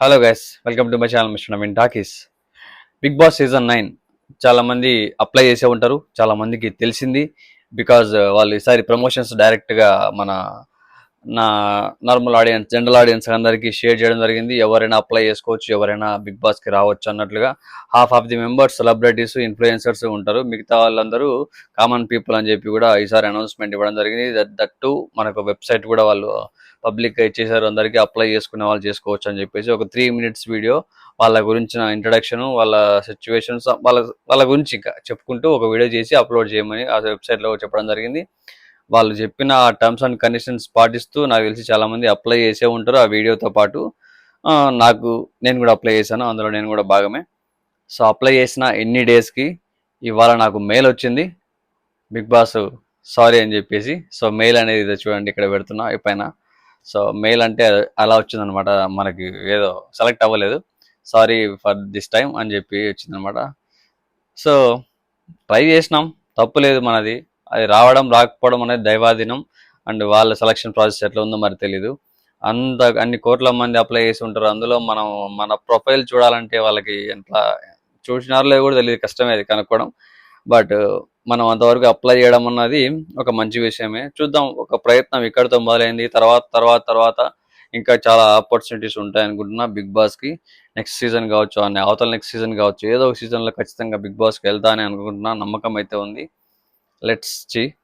Hello guys welcome to my channel mister Naveen talkies Big Boss season nine చాలా మంది apply చేసే ఉంటారు. చాలా మందికి తెలిసింది బికాజ్ uh, వాళ్ళు ఈసారి ప్రమోషన్స్ డైరెక్ట్గా మన నా నార్మల్ ఆడియన్స్ జనరల్ ఆడియన్స్ అందరికీ షేర్ చేయడం జరిగింది. ఎవరైనా అప్లై చేసుకోవచ్చు ఎవరైనా బిగ్ బాస్కి రావచ్చు అన్నట్లుగా half of the members celebrities influencers ఉంటారు. మిగతా వాళ్ళందరూ కామన్ పీపుల్ అని చెప్పి కూడా ఈసారి అనౌన్స్మెంట్ ఇవ్వడం జరిగింది. దట్ దట్టు మనకు వెబ్సైట్ కూడా వాళ్ళు పబ్లిక్ ఇచ్చేసారు అందరికీ అప్లై చేసుకునే వాళ్ళు చేసుకోవచ్చు అని చెప్పేసి ఒక త్రీ మినిట్స్ వీడియో వాళ్ళ గురించిన ఇంట్రడక్షన్ వాళ్ళ సిచ్యువేషన్స్ వాళ్ళ వాళ్ళ గురించి ఇంకా చెప్పుకుంటూ ఒక వీడియో చేసి అప్లోడ్ చేయమని ఆ వెబ్సైట్లో చెప్పడం జరిగింది. వాళ్ళు చెప్పిన టర్మ్స్ అండ్ కండిషన్స్ పాటిస్తూ నాకు తెలిసి చాలామంది అప్లై చేసే ఉంటారు. ఆ వీడియోతో పాటు నాకు నేను కూడా అప్లై చేశాను. అందులో నేను కూడా భాగమే. సో అప్లై చేసిన ఎన్ని డేస్కి ఇవాళ నాకు మెయిల్ వచ్చింది. బిగ్ బాస్ సారీ అని చెప్పేసి. సో మెయిల్ అనేది చూడండి ఇక్కడ పెడుతున్నా పైన. సో మెయిల్ అంటే అలా వచ్చిందనమాట. మనకి ఏదో సెలెక్ట్ అవ్వలేదు. సారీ ఫర్ దిస్ టైం అని చెప్పి వచ్చిందనమాట. సో ట్రై చేసినాం. తప్పు లేదు మనది. అది రావడం రాకపోవడం అనేది దైవాధీనం. అండ్ వాళ్ళ సెలక్షన్ ప్రాసెస్ ఎట్లా ఉందో మరి తెలీదు. అంత అన్ని కోట్ల మంది అప్లై చేసి ఉంటారు. అందులో మనం మన ప్రొఫైల్ చూడాలంటే వాళ్ళకి ఎట్లా చూసినారో లేదో కూడా తెలియదు కష్టమే అది కనుక్కోవడం. బట్ మనం అంతవరకు అప్లై చేయడం అన్నది ఒక మంచి విషయమే. చూద్దాం. ఒక ప్రయత్నం ఇక్కడితో మొదలైంది. తర్వాత తర్వాత తర్వాత ఇంకా చాలా ఆపర్చునిటీస్ ఉంటాయి అనుకుంటున్నా బిగ్ బాస్కి. నెక్స్ట్ సీజన్ కావచ్చు అని అవతల నెక్స్ట్ సీజన్ కావచ్చు ఏదో ఒక సీజన్లో లో ఖచ్చితంగా బిగ్ బాస్కి వెళ్తా అని అనుకుంటున్నా. నమ్మకం అయితే ఉంది. లెట్స్ చి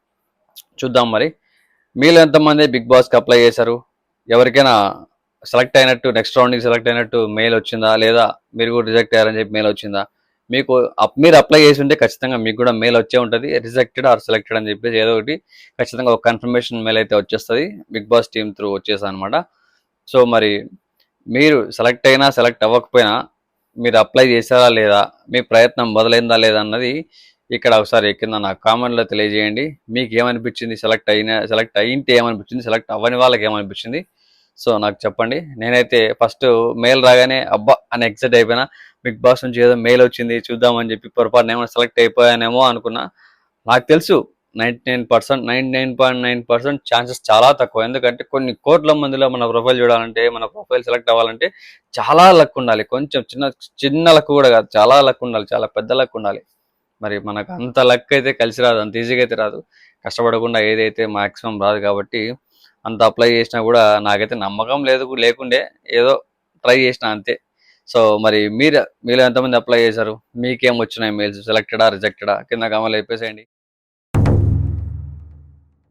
చూద్దాం మరి. మీలో ఎంతమంది బిగ్ బాస్కి అప్లై చేశారు? ఎవరికైనా సెలెక్ట్ అయినట్టు నెక్స్ట్ రౌండ్కి సెలెక్ట్ అయినట్టు మెయిల్ వచ్చిందా? లేదా మీరు కూడా రిజెక్ట్ అయ్యారని చెప్పి మెయిల్ వచ్చిందా? మీకు అప్- మీరు అప్లై చేసి ఉంటే ఖచ్చితంగా మీకు కూడా మెయిల్ వచ్చే ఉంటుంది. రిజెక్టెడ్ ఆర్ సెలెక్టెడ్ అని చెప్పేసి ఏదో ఒకటి ఖచ్చితంగా ఒక కన్ఫర్మేషన్ మెయిల్ అయితే వచ్చేస్తుంది. బిగ్ బాస్ టీమ్ త్రూ వచ్చేసా అనమాట సో మరి మీరు సెలెక్ట్ అయినా సెలెక్ట్ అవ్వకపోయినా మీరు అప్లై చేశారా లేదా? మీ ప్రయత్నం మొదలైందా లేదా అన్నది ఇక్కడ ఒకసారి కింద నాకు కామెంట్లో తెలియజేయండి. మీకు ఏమనిపించింది? సెలెక్ట్ అయిన సెలెక్ట్ అయింటే ఏమనిపించింది? సెలెక్ట్ అవ్వని వాళ్ళకి ఏమనిపించింది? సో నాకు చెప్పండి. నేనైతే ఫస్ట్ మెయిల్ రాగానే అబ్బా! అని ఎక్సైట్ అయిపోయినా బిగ్ బాస్ నుంచి ఏదో మెయిల్ వచ్చింది చూద్దామని చెప్పి పొరపాటున ఏమైనా సెలెక్ట్ అయిపోయానేమో అనుకున్నా. నాకు తెలుసు ninety nine percent ninety nine point nine percent chances చాలా తక్కువ. ఎందుకంటే కొన్ని కోట్ల మందిలో మన ప్రొఫైల్ చూడాలంటే మన ప్రొఫైల్ సెలెక్ట్ అవ్వాలంటే చాలా లక్ ఉండాలి. కొంచెం చిన్న చిన్న లక్ కూడా కాదు చాలా లక్ ఉండాలి చాలా పెద్ద లక్ ఉండాలి. మరి మనకు అంత లక్ అయితే కలిసి రాదు అంత ఈజీగా అయితే రాదు. కష్టపడకుండా ఏదైతే మాక్సిమం రాదు కాబట్టి అంత అప్లై చేసినా కూడా నాకైతే నమ్మకం లేదు లేకుండే ఏదో ట్రై చేసిన అంతే. సో మరి మీరు మీరు ఎంతమంది అప్లై చేశారు? మీకేం వచ్చినాయి మెయిల్స్ సెలెక్టెడా రిజెక్టెడా కింద కామెంట్ అయిపోసేయండి